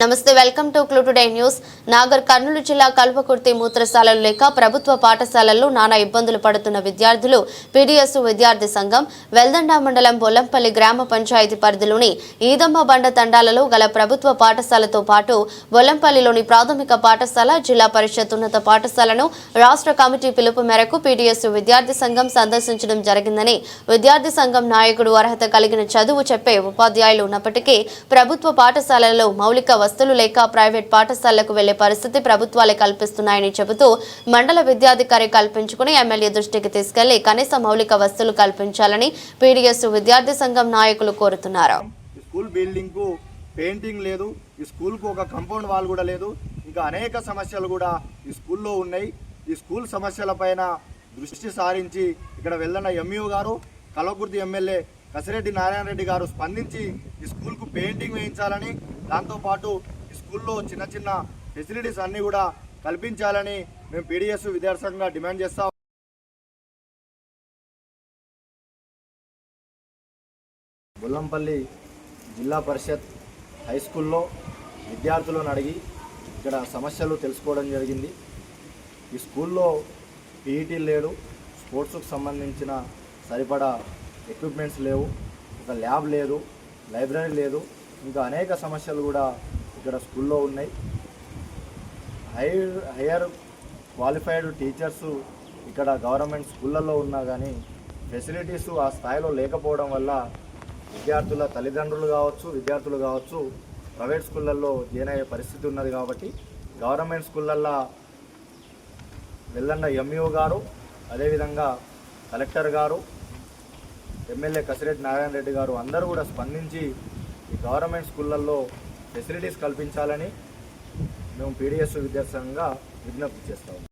నమస్తే welcome to clue today news. Nagar Kurnool జిల్లా కల్వకుర్తి మూత్రశాలలు లేక ప్రభుత్వ పాఠశాలల్లో నానా ఇబ్బందులు పడుతున్న విద్యార్థులు పీడీఎస్ విద్యార్థి సంఘం వెల్దండ మండలం బొల్లంపల్లి గ్రామ పంచాయతీ పరిధిలోని ఈదమ్మ బండ తండాలలో గల ప్రభుత్వ పాఠశాలతో పాటు బొల్లంపల్లిలోని ప్రాథమిక పాఠశాల జిల్లా పరిషత్ ఉన్నత పాఠశాలను రాష్ట్ర కమిటీ పిలుపు మేరకు పీడీఎస్ విద్యార్థి సంఘం సందర్శించడం జరిగిందని విద్యార్థి సంఘం నాయకుడు అర్హత కలిగిన చదువు చెప్పే ఉపాధ్యాయులు ఉన్నప్పటికీ ప్రభుత్వ పాఠశాలలో మౌలిక వస్తువులు లేక ప్రైవేట్ పాఠశాలలకు వెళ్ళే పరిస్థితి ప్రభుత్వాలే కల్పిస్తున్నాయని చెబుతూ మండల విద్యాధికారి కల్పించుకుని ఎమ్మెల్యే దృష్టికి తీసుకెళ్ళి కనీస మౌలిక వస్తువులు కల్పించాలని పీడీఎస్ విద్యార్థి సంఘం నాయకులు కోరుతున్నారు. ఈ స్కూల్ బిల్డింగ్కు పెయింటింగ్ లేదు ఈ స్కూల్కు ఒక కాంపౌండ్ వాల్ కూడా లేదు ఇంకా అనేక సమస్యలు కూడా ఈ స్కూల్లో ఉన్నాయి. ఈ స్కూల్ సమస్యల పైన దృష్టి సారించి ఇక్కడ వెళ్ళిన ఎంఈఓ గారు కలవకుర్తి ఎమ్మెల్యే కసిరెడ్డి నారాయణ రెడ్డి గారు స్పందించి ఈ స్కూల్కు పెయింటింగ్ వేయించాలని దాంతోపాటు ఈ స్కూల్లో చిన్న చిన్న ఫెసిలిటీస్ అన్నీ కూడా కల్పించాలని మేము పీడిఎస్ విద్యార్థంగా డిమాండ్ చేస్తాం బుల్లంపల్లి జిల్లా పరిషత్ హై స్కూల్లో విద్యార్థులను అడిగి ఇక్కడ సమస్యలు తెలుసుకోవడం జరిగింది. ఈ స్కూల్లో పీఈటీ లేడు స్పోర్ట్స్కు సంబంధించిన సరిపడా ఎక్విప్మెంట్స్ లేవు ఒక ల్యాబ్ లేదు లైబ్రరీ లేదు. ఇంకా అనేక సమస్యలు కూడా ఇక్కడ స్కూల్లో ఉన్నాయి. హైర్ హయ్యర్ క్వాలిఫైడ్ టీచర్స్ ఇక్కడ గవర్నమెంట్ స్కూళ్ళల్లో ఉన్నా కానీ ఫెసిలిటీస్ ఆ స్థాయిలో లేకపోవడం వల్ల విద్యార్థుల తల్లిదండ్రులు కావచ్చు విద్యార్థులు కావచ్చు ప్రైవేట్ స్కూళ్ళల్లో జాయిన్ అయ్యే పరిస్థితి ఉన్నది కాబట్టి గవర్నమెంట్ స్కూళ్ళల్లో వెళ్ళన్న ఎంఈఓ గారు అదేవిధంగా కలెక్టర్ గారు ఎమ్మెల్యే కసిరెడ్డి నారాయణ రెడ్డి గారు అందరూ కూడా స్పందించి ఈ గవర్నమెంట్ స్కూళ్ళల్లో ఫెసిలిటీస్ కల్పించాలని మేము పీడిఎస్ విద్యాసంఘంగా విజ్ఞప్తి చేస్తాము